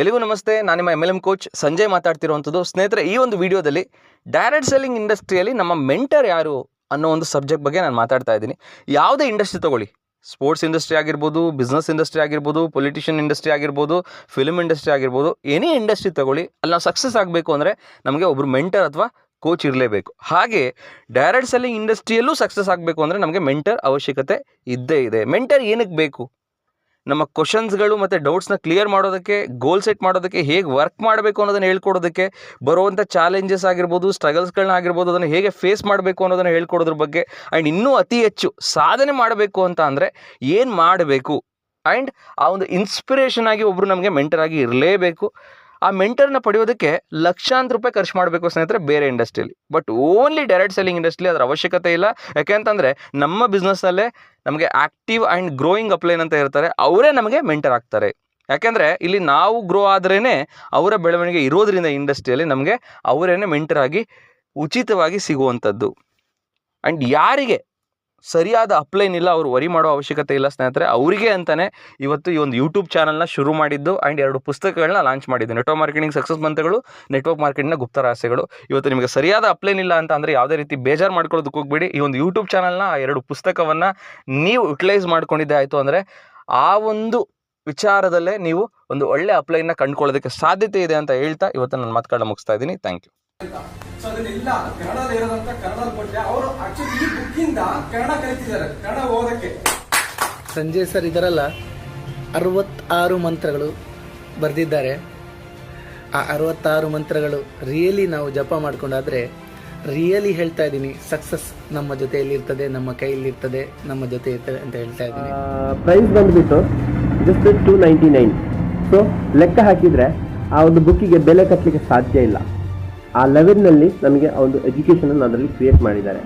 ಎಲ್ಲಿಗೂ ನಮಸ್ತೆ, ನಾನು ನಿಮ್ಮ M L M coach Sanjay ಮಾತಾಡ್ತಿರುವಂಥದ್ದು ಸ್ನೇಹಿತರೆ, ಈ ಒಂದು ವಿಡಿಯೋದಲ್ಲಿ ಡೈರೆಕ್ಟ್ ಸೆಲ್ಲಿಂಗ್ ಇಂಡಸ್ಟ್ರಿಯಲ್ಲಿ ನಮ್ಮ ಮೆಂಟರ್ ಯಾರು ಅನ್ನೋ ಒಂದು ಸಬ್ಜೆಕ್ಟ್ ಬಗ್ಗೆ ನಾನು ಮಾತಾಡ್ತಾ ಇದ್ದೀನಿ. ಯಾವುದೇ ಇಂಡಸ್ಟ್ರಿ ತಗೊಳ್ಳಿ. ಸ್ಪೋರ್ಟ್ಸ್ ಇಂಡಸ್ಟ್ರಿ ಆಗಿರ್ಬೋದು ಬಿಸ್ನೆಸ್ ಇಂಡಸ್ಟ್ರಿ ಆಗಿರ್ಬೋದು ಪೊಲಿಟಿಷಿಯನ್ ಇಂಡಸ್ಟ್ರಿ ಆಗಿರ್ಬೋದು ಫಿಲ್ಮ್ ಇಂಡಸ್ಟ್ರಿ ಆಗಿರ್ಬೋದು ಎನಿ ಇಂಡಸ್ಟ್ರಿ ತಗೊಳ್ಳಿ. ಅಲ್ಲಿ ನಾವು ಸಕ್ಸಸ್ ಆಗಬೇಕು ಅಂದರೆ ನಮಗೆ ಒಬ್ಬರು ಮೆಂಟರ್ ಅಥವಾ ಕೋಚ್ ಇರಲೇಬೇಕು. ಹಾಗೆ ಡೈರೆಕ್ಟ್ ಸೆಲ್ಲಿಂಗ್ ಇಂಡಸ್ಟ್ರಿಯಲ್ಲೂ ಸಕ್ಸಸ್ ಆಗಬೇಕು ಅಂದರೆ ನಮಗೆ ಮೆಂಟರ್ ಅವಶ್ಯಕತೆ ಇದ್ದೇ ಇದೆ. ಮೆಂಟರ್ ಏನಕ್ಕೆ ಬೇಕು? ನಮ್ಮ ಕ್ವಶನ್ಸ್ಗಳು ಮತ್ತು ಡೌಟ್ಸ್ನ ಕ್ಲಿಯರ್ ಮಾಡೋದಕ್ಕೆ ಗೋಲ್ ಸೆಟ್ ಮಾಡೋದಕ್ಕೆ, ಹೇಗೆ ವರ್ಕ್ ಮಾಡಬೇಕು ಅನ್ನೋದನ್ನು ಹೇಳ್ಕೊಡೋದಕ್ಕೆ ಬರುವಂಥ ಚಾಲೆಂಜಸ್ ಆಗಿರ್ಬೋದು ಸ್ಟ್ರಗಲ್ಸ್ಗಳನ್ನ ಆಗಿರ್ಬೋದು, ಅದನ್ನು ಹೇಗೆ ಫೇಸ್ ಮಾಡಬೇಕು ಅನ್ನೋದನ್ನು ಹೇಳ್ಕೊಡೋದ್ರ ಬಗ್ಗೆ ಆ್ಯಂಡ್ ಇನ್ನೂ ಅತಿ ಹೆಚ್ಚು ಸಾಧನೆ ಮಾಡಬೇಕು ಅಂತ ಅಂದರೆ ಏನು ಮಾಡಬೇಕು? ಆ್ಯಂಡ್ ಆ ಒಂದು ಇನ್ಸ್ಪಿರೇಷನ್ ಆಗಿ ಒಬ್ಬರು ನಮಗೆ ಮೆಂಟರ್ ಆಗಿ ಇರಲೇಬೇಕು. ಆ ಮೆಂಟರ್ನ ಪಡೆಯೋದಕ್ಕೆ ಲಕ್ಷಾಂತರ ರೂಪಾಯಿ ಖರ್ಚು ಮಾಡಬೇಕು ಸ್ನೇಹಿತರೆ ಬೇರೆ ಇಂಡಸ್ಟ್ರಿಯಲ್ಲಿ but only direct selling industry ಅದರ ಅವಶ್ಯಕತೆ ಇಲ್ಲ. ಯಾಕೆಂತಂದರೆ ನಮ್ಮ ಬಿಸ್ನೆಸ್ಸಲ್ಲೇ ನಮಗೆ ಆ್ಯಕ್ಟಿವ್ ಆ್ಯಂಡ್ ಗ್ರೋಯಿಂಗ್ ಅಪ್ಲೈನ್ ಅಂತ ಇರ್ತಾರೆ ಅವರೇ ನಮಗೆ ಮೆಂಟರ್ ಆಗ್ತಾರೆ. ಯಾಕೆಂದರೆ ಇಲ್ಲಿ ನಾವು ಗ್ರೋ ಆದ್ರೇ ಅವರ ಬೆಳವಣಿಗೆ ಇರೋದ್ರಿಂದ ಇಂಡಸ್ಟ್ರಿಯಲ್ಲಿ ನಮಗೆ ಅವರೇನೆ ಮೆಂಟರ್ ಆಗಿ ಉಚಿತವಾಗಿ ಸಿಗುವಂಥದ್ದು. ಆ್ಯಂಡ್ ಯಾರಿಗೆ? ಸರಿಯಾದ ಅಪ್ಲೈನ್ ಇಲ್ಲ ಅವರು ವರಿ ಮಾಡೋ ಅವಶ್ಯಕತೆ ಇಲ್ಲ ಸ್ನೇಹಿತರೆ. ಅವರಿಗೆ ಅಂತಲೇ ಇವತ್ತು ಈ ಒಂದು ಯೂಟ್ಯೂಬ್ ಚಾನಲ್ನ ಶುರು ಮಾಡಿದ್ದು ಆ್ಯಂಡ್ ಎರಡು ಪುಸ್ತಕಗಳನ್ನ ಲಾಂಚ್ ಮಾಡಿದ್ದು. ನೆಟ್ವರ್ಕ್ ಮಾರ್ಕೆಟಿಂಗ್ ಸಕ್ಸಸ್ ಮಂತ್ರಗಳು ನೆಟ್ವರ್ಕ್ ಮಾರ್ಕೆಟಿಂಗ್ನ ಗುಪ್ತ ರಹಸ್ಯಗಳು. ಇವತ್ತು ನಿಮಗೆ ಸರಿಯಾದ ಅಪ್ಲೈನ್ ಇಲ್ಲ ಅಂತ ಅಂದರೆ ಯಾವುದೇ ರೀತಿ ಬೇಜಾರು ಮಾಡ್ಕೊಳ್ಳೋದಕ್ಕೆ ಹೋಗ್ಬೇಡಿ. ಈ ಒಂದು ಯೂಟ್ಯೂಬ್ ಚಾನಲ್ನ ಆ ಎರಡು ಪುಸ್ತಕವನ್ನು ನೀವು ಯುಟಿಲೈಸ್ ಮಾಡ್ಕೊಂಡಿದ್ದೆ ಆಯಿತು ಅಂದರೆ ಆ ಒಂದು ವಿಚಾರದಲ್ಲೇ ನೀವು ಒಂದು ಒಳ್ಳೆ ಅಪ್ಲೈನ್ನ ಕಂಡುಕೊಳ್ಳೋದಕ್ಕೆ ಸಾಧ್ಯತೆ ಇದೆ ಅಂತ ಹೇಳ್ತಾ ಇವತ್ತು ನನ್ನ ಮಾತುಗಳನ್ನ ಮುಗಿಸ್ತಾ ಇದ್ದೀನಿ. ಥ್ಯಾಂಕ್ ಯು ಸೊ ಅದನ್ನೆಲ್ಲ ಕನ್ನಡದಲ್ಲಿ ಇರೋದಂತ ಕನ್ನಡ ಕೊಟ್ಟೆ ಅವರು ಆಕ್ಚುಲಿ ಈ ಇಂದ ಕನ್ನಡ ಕಲಿತಿದ್ದಾರೆ ಕನ್ನಡ ಓದಕ್ಕೆ. ಸಂಜಯ್ ಸರ್ ಇದರಲ್ಲ ಅರವತ್ತಾರು ಮಂತ್ರಗಳು ಬರೆದಿದ್ದಾರೆ. ಆ ಅರವತ್ತಾರು ಮಂತ್ರಗಳು ರಿಯಲಿ ನಾವು ಜಪ ಮಾಡ್ಕೊಂಡಾದ್ರೆ ರಿಯಲಿ ಹೇಳ್ತಾ ಇದ್ದೀನಿ ಸಕ್ಸಸ್ ನಮ್ಮ ಜೊತೆಯಲ್ಲಿ ಇರ್ತದೆ ನಮ್ಮ ಕೈಯಲ್ಲಿ ಇರ್ತದೆ ನಮ್ಮ ಜೊತೆ ಇರ್ತದೆ ಅಂತ ಹೇಳ್ತಾ ಇದ್ದೀನಿ. ಪ್ರೈಸ್ ಬಂದುಬಿಟ್ಟು just two ninety nine so ಲೆಕ್ಕ ಹಾಕಿದರೆ ಆ ಒಂದು ಬುಕ್ಕಿಗೆ ಬೆಲೆ ಕಟ್ಟಲಿಕ್ಕೆ ಸಾಧ್ಯ ಇಲ್ಲ. ಆ ಲೆವೆಲ್ನಲ್ಲಿ ನಮಗೆ ಆ ಒಂದು ಎಜುಕೇಷನನ್ನು ಅದರಲ್ಲಿ ಕ್ರಿಯೇಟ್ ಮಾಡಿದ್ದಾರೆ.